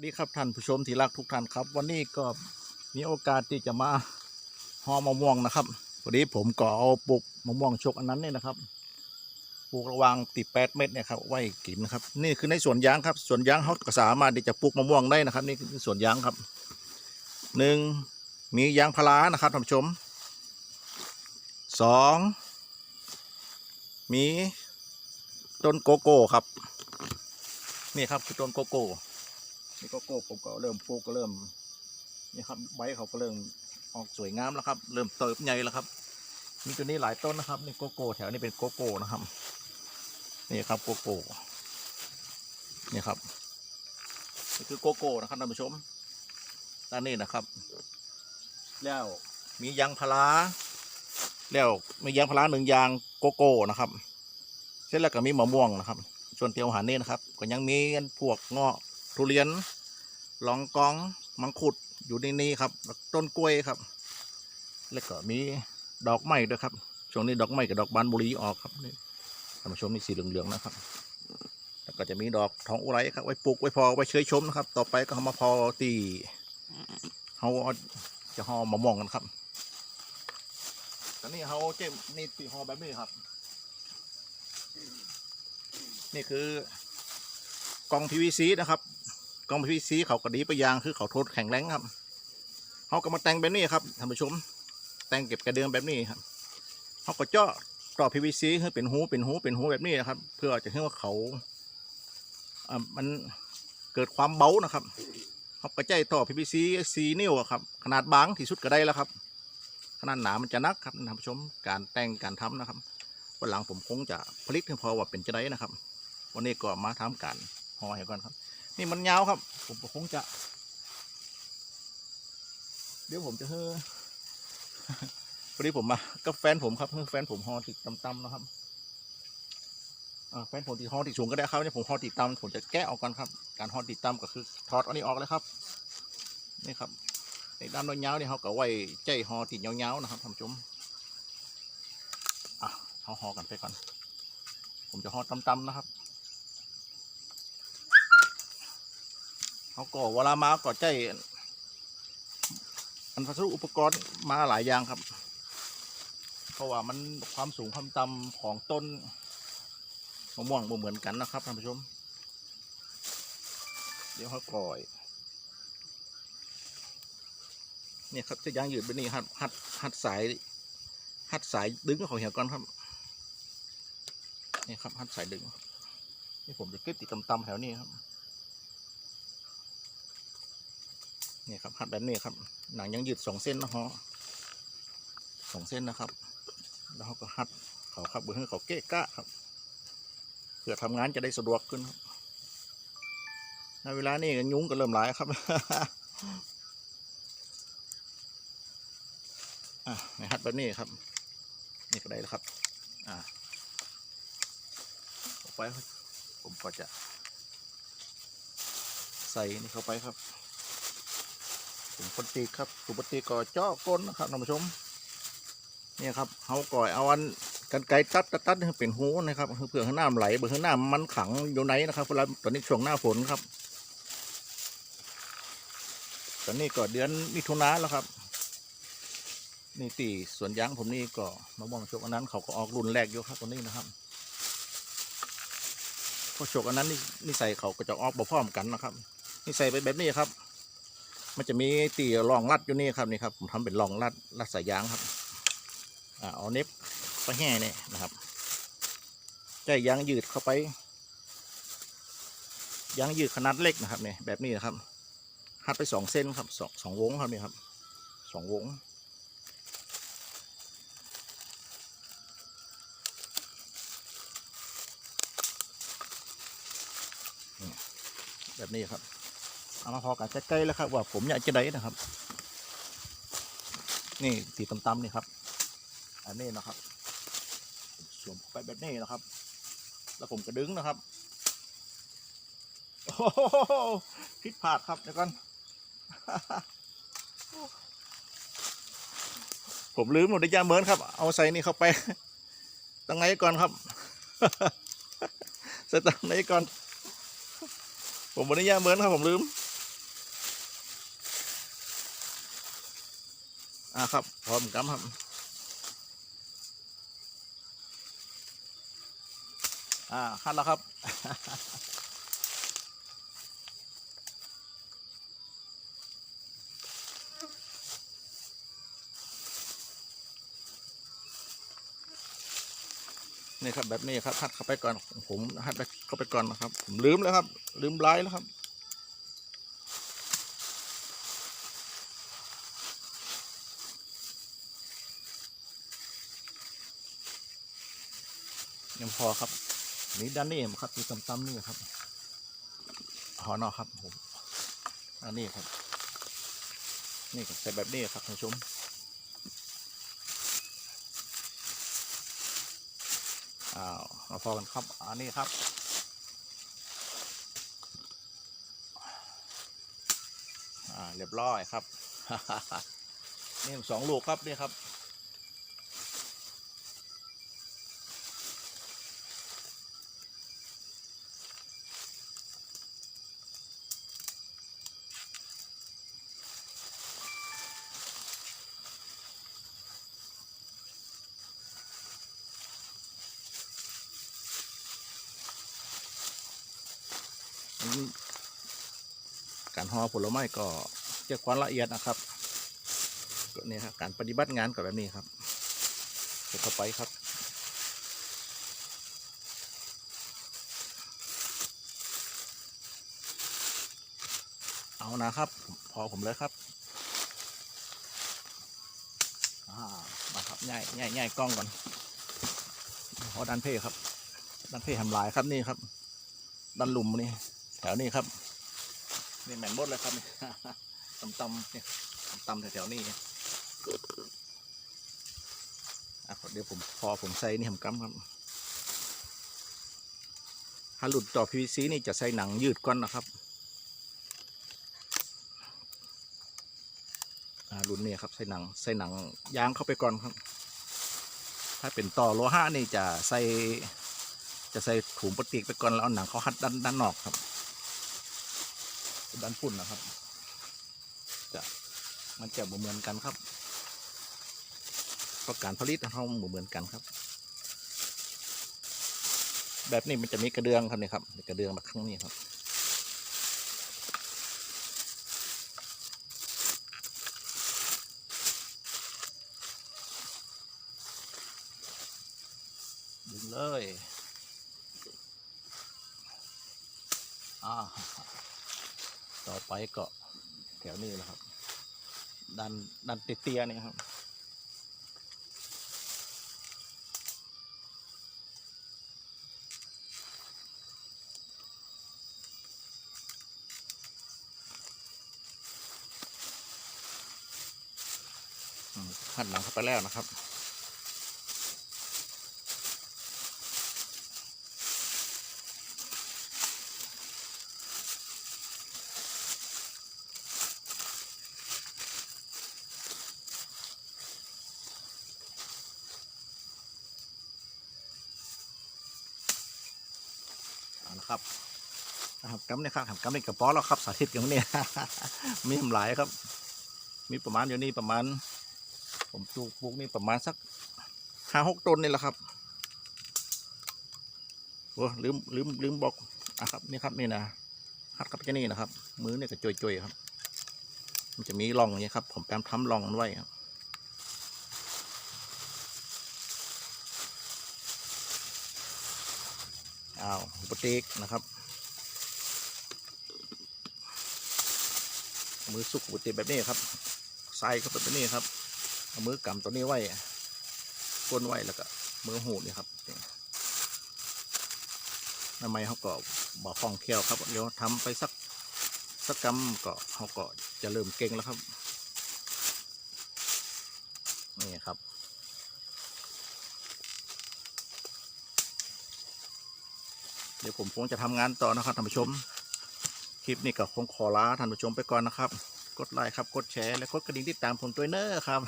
วัสดีครับท่านผู้ชมที่รักทุกท่านครับ วันนี้ก็มีโอกาสที่จะมาหอมะม่วงนะครับวันนี้ผมก็เอาปลูกมะม่วงชกอันนั้นเนี่ยนะครับปลูกระวางติดแปดเม็ดเนี่ยครับไว้กินนะครับ นี่คือในสวนยางครับสวนยางเขาก็สามารถที่จะปลูกมะม่วงได้นะครับ นี่คือสวนยางครับหนึ่งมียางพารานะครับท่านผู้ชมสองมีต้นโกโก้ครับ นี่ครับคือต้นโกโก้ นี่โกโก้ผมก็เริ่มปลูกก็เริ่มนี่ครับใบเขาก็เริ่มออกสวยงามแล้วครับ เริ่มเติบใหญ่แล้วครับ มีตัวนี้หลายต้นนะครับนี่โกโก้แถวนี้เป็นโกโก้นะครับนี่ครับโกโก้นี่ครับนี่คือโกโก้นะครับท่านผู้ชมด้านนี้นะครับ แล้วมียางพาราแล้วมียางพาราหนึ่งยางโกโก้นะครับ เสร็จแล้วก็มีมะม่วงนะครับ ส่วนเตียวหันนี่นะครับ ก็ยังมีอันพวกเงาะ ทุเรียนลองกอง มังคุดอยู่ในนี้ครับ ต้นกล้วยครับ แล้วก็มีดอกไม้ด้วยครับ ช่วงนี้ดอกไม้กับดอกบานบุรีออกครับนี่ท่านผู้ชมนี่สีเหลืองๆนะครับ แล้วก็จะมีดอกทองอุไรครับ ไว้ปลูกไว้พอไว้เชยชมนะครับ ต่อไปก็มาพอตีเขาจะห่อมะม่วงกันครับตอนนี้เขาเจ็บนี่ตีห่อแบบนี้ครับ นี่คือกล่อง PVC นะครับ กล่อง PVC เขากระดีไปยางคือเขาทนแข็งแรงครับเขาก็มาแต่งแบบนี้ครับท่านผู้ชม แต่งเก็บกระเดื่องแบบนี้ครับเขาก็เจาะต่อ PVC ให้เป็นหูเป็นหูเป็นหูแบบนี้นะครับ เพื่อจะให้ว่าเขาอ่ามันเกิดความเบานะครับเขาก็ใจต่อ PVC 4นิ้วครับขนาดบางที่สุดก็ได้แล้วครับขนาดหนามันจะนักครับท่านผู้ชมการแต่งการทำนะครับวันหลังผมคงจะผลิตให้พอว่าเป็นจะได้นะครับ วันนี้ก็มาทำการห่อให้ก่อนครับ นี่มันยาวครับ ผมคงจะ เดี๋ยวผมจะเฮ้อวันนี้ผมมากับแฟนผมครับเฮ้อแฟนผมห่อติดตำๆนะครับอ่าแฟนผมติดห่อติดสูงก็ได้ครับเนี่ยผมห่อติดตำผมจะแกะออกก่อนครับ การห่อติดตำก็คือถอดอันนี้ออกเลยครับ นี่ครับในด้านยาวๆนี่ยเขาก็ไว้ใจห่อติดยาวๆนะครับท่านผู้ชมอะเอาหอกันไปก่อนผมจะห่อตำๆนะครับ เขาก็เวลามาก็ใจอันพัสดุอุปกรณ์มาหลายอย่างครับ เพราะว่ามันความสูงความต่ำของต้นมะม่วงเหมือนกันนะครับท่านผู้ชม เดี๋ยวเขาก่อยเนี่ยครับจะยางยืดไปนี่หัดหัดหัดสายหัดสายดึงของเหี่ยวก่อนครับนี่ครับหัดสายดึงนี่ผมจะเก็บติดตำๆแถวนี้ครับ นี่ครับหัดแบบนี้ครับ หนังยังยืดสองเส้นนะฮะสองเส้นนะครับ แล้วเขาก็หัดเขาครับเบื้องเขาเก๊ะกะครับเพื่อทำงานจะได้สะดวกขึ้นครับในเวลานี้ก็ยุ้งก็เริ่มหลายครับอะในหัดแบบนี้ครับ นี่ก็ได้แล้วครับ อ่าต่อไปผมก็จะใส่นี่เข้าไปครับ ผมปติครับปกติก็เจาะก้นนะครับท่านผู้ชมเนี่ยครับเขาก่อยเอาอันกันไกตัดตัดตัดเป็นหูนะครับเพื่อให้น้ำไหลเพื่อให้น้ำมันขังอยู่ไหนนะครับเวลาตอนนี้ช่วงหน้าฝนครับ ตอนนี้ก็เดือนมิถุนาแล้วครับนี่ตีสวนยางผมนี่ก็มะม่วงชกอันนั้นเขาก็ออกรุ่นแรกอยู่ครับตัวนี้นะครับพราะโชกอันนั้นนี่นี่ใส่เขาก็จะออกบ่พร้อมกันนะครับ นี่ใส่ไปแบบนี้ครับ มันจะมีตีรองรัดอยู่นี่ครับนี่ครับผมทำเป็นรองรัดรัดสายยางครับอ่าเอาเน็บไปแห่เนี่ยนะครับใจยางยืดเข้าไปยางยืดขนาดเล็กนะครับเนี่ยแบบนี้นะครับหัดไปสองเส้นครับสองสองวงครับนี่ครับสองวงแบบนี้ครับ เอามาพอกันใกล้ๆแล้วครับ ว่าผมอยากจะได้นะครับ นี่ตีตำๆนี่ครับ อันนี้นะครับสวมไปแบบนี้นะครับ แล้วผมก็ดึงนะครับโอ้โหผิดพลาดครับเดี๋ยวก่อนผมลืมหมดได้ยาเหมือนครับ เอาใส่นี่เข้าไปตั้งไหนก่อนครับใส่ตั้งไหนก่อน ผมบริยาเหมือนครับผมลืม อ่าครับ พร้อมกันครับอ่าขั้นแล้วครับ นี่ครับแบบนี้ครับหัดเข้าไปก่อน ผมหัดไปเข้าไปก่อนนะครับ ผมลืมแล้วครับ ลืมไลน์แล้วครับ ยังพอครับ นี่ด้านนี้ครับที่ต่ำๆนี่ครับหอนอครับผมอันนี้ครับ นี่ใส่แบบนี้ครับท่านผู้ชมอ้าวมาพอกันครับ อันนี้ครับอ่าเรียบร้อยครับนี่สองลูกครับนี่ครับ การห่อผลไม้ก็เจ้าความละเอียดนะครับก็นี่ครับการปฏิบัติงานกับแบบนี้ครับเดี๋ยวเข้าไปครับเอานะครับ พอผมเลยครับอ่ามาครับง่ายง่ายง่ายกล้องก่อนขอดันเพ่ครับ ดันเพ่ทำลายครับนี่ครับ ดันหลุมนี่ แถวนี้ครับ นี่แมนบดเลยครับตำตำเนี่ยตำๆแถวๆนี้อะเดี๋ยวผมพอผมใส่นี่ผมกำครับถ้าหลุดต่อ PVC นี่จะใส่หนังยืดก้อนนะครับอ่ารุ่นนี้ครับใส่หนังใส่หนังยางเข้าไปก่อนครับ ถ้าเป็นต่อโลหะนี่จะใส่จะใส่ถุงพลาสติกไปก่อนแล้วเอาหนังเขาหัดด้านด้านนอกครับ ด้านปุ่นนะครับ จะมันจะเหมือนกันครับเพราะการผลิตของเขาเหมือนกันครับ แบบนี้มันจะมีกระเดื่องครับนี่ครับกระเดื่องมาข้างนี้ครับดึงเลยอ่า ต่อไปก็แถวนี้แหละครับดันดันเตี้ยๆนี่ครับอืมหันหลังเข้าไปแล้วนะครับ เอาละครับนะครับกำเนี่ยครับกำเนี่ยกระป๋อแล้วครับสาธิตกันเนี่ยมีหลายครับ มีประมาณอยู่นี่ประมาณ ผมปลูกปลูกนี่ประมาณสักห้าหกต้นนี่แหละครับโอ้ลืมลืมลืมบอกอะครับนี่ครับนี่นะหัดกับเจ้านี่นะครับ มือเนี่ยก็จุยๆครับ มันจะมีร่องอย่างนี้ครับ ผมแปมทำร่องมันไว้ครับ อ้าวอุปติกนะครับ มือสุกอุปติกแบบนี้ครับใส่เข้าไปแบบนี้ครับเอามือกำตัวนี้ไว้ก้นไว้แล้วก็มือหูนี่ครับทำไมเขาก็บอกคล่องแคล่วครับเดี๋ยวทำไปสักสักกำก็เขาก็จะเริ่มเก่งแล้วครับนี่ครับ เดี๋ยวผมคงจะทำงานต่อนะครับท่านผู้ชม คลิปนี้ก็คงขอลาท่านผู้ชมไปก่อนนะครับ กดไลค์ครับ กดแชร์และกดกระดิ่งติดตามผมตัวเนอร์ครับ